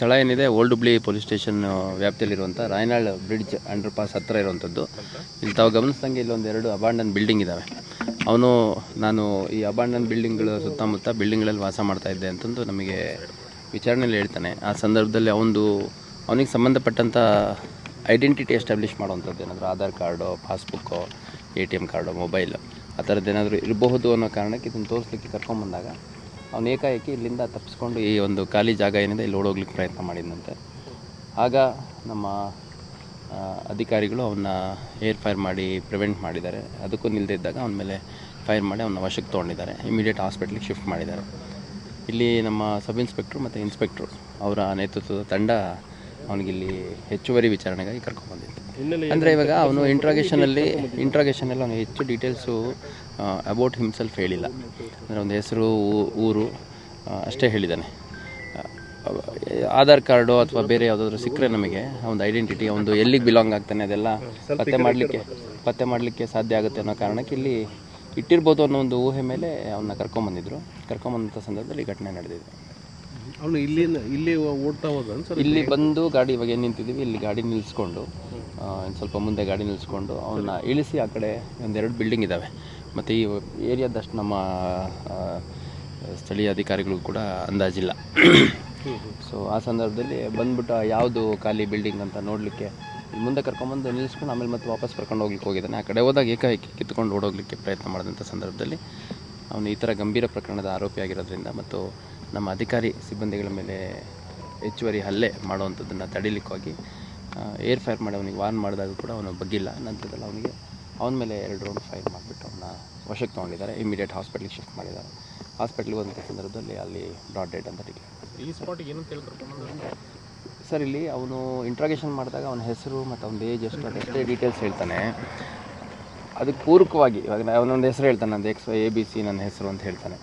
ಸ್ಥಳ ಏನಿದೆ old Hubli police station ವ್ಯಾಪ್ತಿಯಲ್ಲಿರುವಂಥ ರಾಯನಾಳ್ ಬ್ರಿಡ್ಜ್ ಅಂಡರ್ ಪಾಸ್ ಹತ್ತಿರ ಇರುವಂಥದ್ದು. ಇಲ್ಲಿ ತಾವು ಗಮನಿಸ್ದಂಗೆ ಇಲ್ಲೊಂದು ಎರಡು ಅಬಾಂಡನ್ ಬಿಲ್ಡಿಂಗ್ ಇದ್ದಾವೆ ಅವನು, ನಾನು ಈ ಅಬಾಂಡನ್ ಬಿಲ್ಡಿಂಗ್ಗಳ ಸುತ್ತಮುತ್ತ ಬಿಲ್ಡಿಂಗ್ಗಳಲ್ಲಿ ವಾಸ ಮಾಡ್ತಾ ಇದ್ದೆ ಅಂತಂದು ನಮಗೆ ವಿಚಾರಣೆಯಲ್ಲಿ ಹೇಳ್ತಾನೆ. ಆ ಸಂದರ್ಭದಲ್ಲಿ ಅವನದು ಅವನಿಗೆ ಸಂಬಂಧಪಟ್ಟಂಥ ಐಡೆಂಟಿಟಿ ಎಸ್ಟಾಬ್ಲಿಷ್ ಮಾಡುವಂಥದ್ದು ಏನಾದರೂ Aadhaar card passbook A T M card mobile ಆ ಥರದ್ದು ಏನಾದರೂ ಇರಬಹುದು ಅನ್ನೋ ಕಾರಣಕ್ಕೆ ಇದನ್ನು ತೋರಿಸ್ಲಿಕ್ಕೆ ಕರ್ಕೊಂಬಂದಾಗ ಅವನು ಏಕಾಏಕಿ ಇಲ್ಲಿಂದ ತಪ್ಪಿಸ್ಕೊಂಡು ಈ ಒಂದು ಖಾಲಿ ಜಾಗ ಏನಿದೆ, ಇಲ್ಲಿ ಓಡೋಗ್ಲಿಕ್ಕೆ ಪ್ರಯತ್ನ ಮಾಡಿದಂತೆ ಆಗ ನಮ್ಮ ಅಧಿಕಾರಿಗಳು ಅವನ್ನ ಏರ್ ಫೈರ್ ಮಾಡಿ ಪ್ರಿವೆಂಟ್ ಮಾಡಿದ್ದಾರೆ. ಅದಕ್ಕೂ ನಿಲ್ದೇ ಇದ್ದಾಗ ಅವನ ಮೇಲೆ ಫೈರ್ ಮಾಡಿ ಅವನ ವಶಕ್ಕೆ ತೊಗೊಂಡಿದ್ದಾರೆ. ಇಮಿಡಿಯೇಟ್ ಹಾಸ್ಪಿಟ್ಲಿಗೆ ಶಿಫ್ಟ್ ಮಾಡಿದ್ದಾರೆ. ಇಲ್ಲಿ ನಮ್ಮ ಸಬ್ ಇನ್ಸ್ಪೆಕ್ಟ್ರು ಮತ್ತು ಇನ್ಸ್ಪೆಕ್ಟ್ರು ಅವರ ನೇತೃತ್ವದ ತಂಡ ಅವನಿಗಿಲ್ಲಿ ಹೆಚ್ಚುವರಿ ವಿಚಾರಣೆಗಾಗಿ ಕರ್ಕೊಂಡ್ಬಂದಿತ್ತು ಅಂದರೆ ಇವಾಗ ಅವನು ಇಂಟ್ರಾಗೇಷನಲ್ಲಿ ಇಂಟ್ರಾಗೇಷನಲ್ಲಿ ಅವನು ಹೆಚ್ಚು ಡೀಟೇಲ್ಸು ಅಬೌಟ್ ಹಿಮ್ಸೆಲ್ಫ್ ಹೇಳಿಲ್ಲ. ಅಂದರೆ ಒಂದು ಹೆಸರು ಊರು ಅಷ್ಟೇ ಹೇಳಿದ್ದಾನೆ. ಆಧಾರ್ ಕಾರ್ಡು ಅಥವಾ ಬೇರೆ ಯಾವುದಾದ್ರೂ ಸಿಕ್ಕರೆ ನಮಗೆ ಒಂದು ಐಡೆಂಟಿಟಿ ಒಂದು ಎಲ್ಲಿಗೆ ಬಿಲಾಂಗ್ ಆಗ್ತಾನೆ ಅದೆಲ್ಲ ಪತ್ತೆ ಮಾಡಲಿಕ್ಕೆ ಪತ್ತೆ ಮಾಡಲಿಕ್ಕೆ ಸಾಧ್ಯ ಆಗುತ್ತೆ ಅನ್ನೋ ಕಾರಣಕ್ಕೆ ಇಲ್ಲಿ ಇಟ್ಟಿರ್ಬೋದು ಅನ್ನೋ ಒಂದು ಊಹೆ ಮೇಲೆ ಅವನ್ನ ಕರ್ಕೊಂಬಂದಿದ್ರು ಕರ್ಕೊಂಬಂದಂಥ ಸಂದರ್ಭದಲ್ಲಿ ಘಟನೆ ನಡೆದಿದೆ. ಅವನು ಇಲ್ಲಿ ಇಲ್ಲಿ ಓಡ್ತಾ ಹೋದ ಇಲ್ಲಿ ಬಂದು ಗಾಡಿ ಇವಾಗ ಏನು ನಿಂತಿದ್ದೀವಿ ಇಲ್ಲಿ ಗಾಡಿ ನಿಲ್ಲಿಸ್ಕೊಂಡು ಇನ್ನು ಸ್ವಲ್ಪ ಮುಂದೆ ಗಾಡಿ ನಿಲ್ಲಿಸ್ಕೊಂಡು ಅವನ್ನ ಇಳಿಸಿ ಆ ಕಡೆ ಒಂದೆರಡು ಬಿಲ್ಡಿಂಗ್ ಇದ್ದಾವೆ ಮತ್ತು ಈ ಏರಿಯಾದಷ್ಟು ನಮ್ಮ ಸ್ಥಳೀಯ ಅಧಿಕಾರಿಗಳು ಕೂಡ ಅಂದಾಜಿಲ್ಲ. ಸೊ ಆ ಸಂದರ್ಭದಲ್ಲಿ ಬಂದ್ಬಿಟ್ಟು ಯಾವುದು ಖಾಲಿ ಬಿಲ್ಡಿಂಗ್ ಅಂತ ನೋಡಲಿಕ್ಕೆ ಮುಂದೆ ಕರ್ಕೊಂಬಂದು ನಿಲ್ಲಿಸ್ಕೊಂಡು ಆಮೇಲೆ ಮತ್ತೆ ವಾಪಸ್ ಕರ್ಕೊಂಡು ಹೋಗ್ಲಿಕ್ಕೆ ಹೋಗಿದ್ದಾನೆ. ಆ ಕಡೆ ಹೋದಾಗ ಏಕಾಏಕಿ ಕಿತ್ಕೊಂಡು ಓಡೋಗ್ಲಿಕ್ಕೆ ಪ್ರಯತ್ನ ಮಾಡಿದಂಥ ಸಂದರ್ಭದಲ್ಲಿ ಅವನು ಈ ಥರ ಗಂಭೀರ ಪ್ರಕರಣದ ಆರೋಪಿಯಾಗಿರೋದ್ರಿಂದ ಮತ್ತು ನಮ್ಮ ಅಧಿಕಾರಿ ಸಿಬ್ಬಂದಿಗಳ ಮೇಲೆ ಹೆಚ್ಚುವರಿ ಹಲ್ಲೆ ಮಾಡುವಂಥದ್ದನ್ನು ತಡಿಲಿಕ್ಕೋಗಿ ಏರ್ ಫೈರ್ ಮಾಡಿ ಅವನಿಗೆ ವಾರ್ನ್ ಮಾಡಿದಾಗ ಕೂಡ ಅವನು ಬಗ್ಗಿಲ್ಲ. ನಂತರದಲ್ಲಿ ಅವನಿಗೆ ಅವನ ಮೇಲೆ ಎರಡು ರೌಂಡ್ ಫೈರ್ ಮಾಡಿಬಿಟ್ಟು ಅವನ್ನ ವಶಕ್ಕೆ ತೊಗೊಂಡಿದ್ದಾರೆ. ಇಮಿಡಿಯೇಟ್ ಹಾಸ್ಪಿಟ್ಲಿಗೆ ಶಿಫ್ಟ್ ಮಾಡಿದ್ದಾರೆ. ಹಾಸ್ಪಿಟ್ಲಿಗೆ ಬಂದ ಸಂದರ್ಭದಲ್ಲಿ ಅಲ್ಲಿ ಡಾಟ್ ಡೆಡ್ ಅಂತ ಡಿಕ್ಲೇರ್ ಈ ಸ್ಪಾಟಿಗೆ ಏನು ಸರ್ ಇಲ್ಲಿ ಅವನು ಇಂಟ್ರಾಗೇಷನ್ ಮಾಡಿದಾಗ ಅವನ ಹೆಸರು ಮತ್ತು ಅವನ ಏಜ್ ಎಷ್ಟು ಅದಷ್ಟೇ ಡೀಟೇಲ್ಸ್ ಹೇಳ್ತಾನೆ. ಅದಕ್ಕೆ ಪೂರಕವಾಗಿ ಇವಾಗ ಅವನೊಂದು ಹೆಸರು ಹೇಳ್ತಾನೆ ನಂದು ಎಕ್ಸ್ ಎ ಬಿ ಸಿ ನನ್ನ ಹೆಸರು ಅಂತ ಹೇಳ್ತಾನೆ.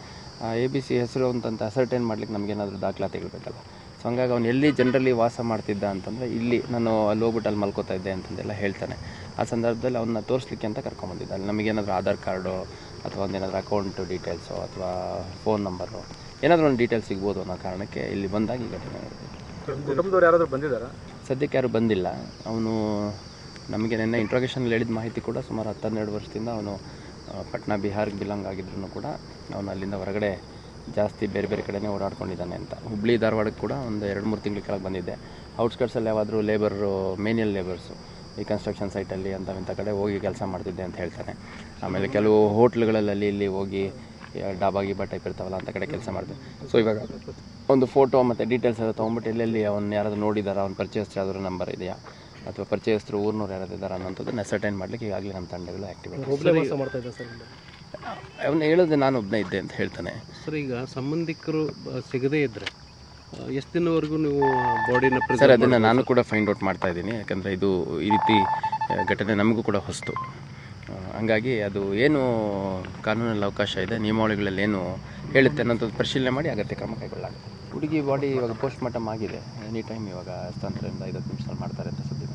ಆ ಎ ಬಿ ಸಿ ಹೆಸರು ಅಂತಂತ ಅಸರ್ಟೈನ್ ಮಾಡ್ಲಿಕ್ಕೆ ನಮಗೇನಾದರೂ ದಾಖಲಾತಿಗಳು ಬೇಕಲ್ಲ. ಸೊ ಹಂಗಾಗಿ ಅವನು ಎಲ್ಲಿ ಜನರಲ್ಲಿ ವಾಸ ಮಾಡ್ತಿದ್ದ ಅಂತಂದರೆ ಇಲ್ಲಿ ನಾನು ಅಲ್ಲಿ ಹೋಗ್ಬಿಟ್ಟು ಅಲ್ಲಿ ಮಲ್ಕೋತಾ ಇದ್ದೆ ಅಂತಂದೆಲ್ಲ ಹೇಳ್ತಾನೆ. ಆ ಸಂದರ್ಭದಲ್ಲಿ ಅವನ್ನ ತೋರಿಸ್ಲಿಕ್ಕೆ ಅಂತ ಕರ್ಕೊಂಬಂದಿದ್ದ ಅಲ್ಲಿ ನಮಗೇನಾದರೂ ಆಧಾರ್ ಕಾರ್ಡು ಅಥವಾ ಒಂದೇನಾದರೂ ಅಕೌಂಟು ಡೀಟೇಲ್ಸು ಅಥವಾ ಫೋನ್ ನಂಬರು ಏನಾದರೂ ಒಂದು ಡೀಟೇಲ್ಸ್ ಸಿಗ್ಬೋದು ಅನ್ನೋ ಕಾರಣಕ್ಕೆ ಇಲ್ಲಿ ಬಂದಾಗ ಈ ಘಟನೆ ನಡೆದಿದೆ. ಕುಟುಂಬದವ್ರು ಯಾರಾದರೂ ಬಂದಿದ್ದಾರಾ? ಸದ್ಯಕ್ಕೆ ಯಾರು ಬಂದಿಲ್ಲ. ಅವನು ನಮಗೆ ನಿನ್ನೆ ಇಂಟ್ರೋಗೇಷನಲ್ಲಿ ಹೇಳಿದ ಮಾಹಿತಿ ಕೂಡ ಸುಮಾರು ಹತ್ತು ಹನ್ನೆರಡು ವರ್ಷದಿಂದ ಅವನು ಪಟ್ನಾ ಬಿಹಾರ್ಗೆ ಬಿಲಾಂಗ್ ಆಗಿದ್ರು ಕೂಡ ಅವನು ಅಲ್ಲಿಂದ ಹೊರಗಡೆ ಜಾಸ್ತಿ ಬೇರೆ ಬೇರೆ ಕಡೆನೇ ಓಡಾಡ್ಕೊಂಡಿದ್ದಾನೆ ಅಂತ. ಹುಬ್ಳಿ, ಧಾರವಾಡಕ್ಕೆ ಕೂಡ ಒಂದು ಎರಡು ಮೂರು ತಿಂಗಳ ಕೆಳಗೆ ಬಂದಿದ್ದೆ. ಔಟ್ಸ್ಕರ್ಟ್ಸಲ್ಲಿ ಯಾವಾದರೂ ಲೇಬರು ಮೇನಿಯಲ್ ಲೇಬರ್ಸು ಈ ಕನ್ಸ್ಟ್ರಕ್ಷನ್ ಸೈಟಲ್ಲಿ ಅಂತ ಇಂಥ ಕಡೆ ಹೋಗಿ ಕೆಲಸ ಮಾಡ್ತಿದ್ದೆ ಅಂತ ಹೇಳ್ತಾನೆ ಆಮೇಲೆ ಕೆಲವು ಹೋಟ್ಲುಗಳಲ್ಲಿ ಇಲ್ಲಿ ಹೋಗಿ ಡಾಬಾ ಗೀಬಾ ಟೈಪ್ ಇರ್ತಾವಲ್ಲ ಅಂತ ಕಡೆ ಕೆಲಸ ಮಾಡ್ತೀನಿ ಸೊ ಇವಾಗ ಒಂದು ಫೋಟೋ ಮತ್ತು ಡೀಟೇಲ್ಸ್ ಎಲ್ಲ ತೊಗೊಂಬಿಟ್ಟು ಎಲ್ಲೆಲ್ಲಿ ಅವ್ನು ಯಾರಾದರೂ ನೋಡಿದಾರ? ಅವ್ನು ಪರ್ಚೇಸ್ ಯಾವ್ದಾದ್ರು ನಂಬರ್ ಇದೆಯಾ? ಅಥವಾ ಪರಿಚಯಸ್ಥರು ಊರ್ನೂರು ಯಾರಾದ್ರು ಇದ್ದಾರಾ ಅನ್ನೋಂಥದ್ದನ್ನ ಅಸರ್ಟೈನ್ ಮಾಡ್ಲಿಕ್ಕೆ ಈಗಾಗಲೇ ನಮ್ಮ ತಂಡಗಳು ವಾಸ ಮಾಡ್ತಾ ಹೇಳೋದು ಅವನು ಹೇಳಿದ್ರೆ ನಾನು ಒಬ್ಬನೇ ಇದ್ದೆ ಅಂತ ಹೇಳ್ತಾನೆ. ಸರ್ ಈಗ ಸಂಬಂಧಿಕರು ಬ- ಸಿಗದೇ ಇದ್ದರೆ ಎಷ್ಟು ದಿನವರೆಗೂ ನೀವು ಬಾಡಿನ ಸರ್ ಅದನ್ನು ನಾನು ಕೂಡ ಫೈಂಡ್ ಔಟ್ ಮಾಡ್ತಾ ಇದ್ದೀನಿ. ಯಾಕಂದರೆ ಇದು ಈ ರೀತಿ ಘಟನೆ ನಮಗೂ ಕೂಡ ಹೊಸ್ತು. ಹಂಗಾಗಿ ಅದು ಏನು ಕಾನೂನಲ್ಲಿ ಅವಕಾಶ ಇದೆ ನಿಯಮಾವಳಿಗಳಲ್ಲಿ ಏನು ಹೇಳುತ್ತೆ ಅನ್ನೋಂಥದ್ದು ಪರಿಶೀಲನೆ ಮಾಡಿ ಅಗತ್ಯ ಕ್ರಮ ಕೈಗೊಳ್ಳಲಾಗುತ್ತೆ. ಹುಡುಗಿ ಬಾಡಿ ಇವಾಗ ಪೋಸ್ಟ್ ಮಾರ್ಟಮ್ ಆಗಿದೆ. ಎನಿ ಟೈಮ್ ಇವಾಗ ಹಸ್ತಾಂತರದಿಂದ ಐವತ್ತು ನಿಮಿಷದಲ್ಲಿ ಮಾಡ್ತಾರೆ ಅಂತ ಸುದ್ದಿ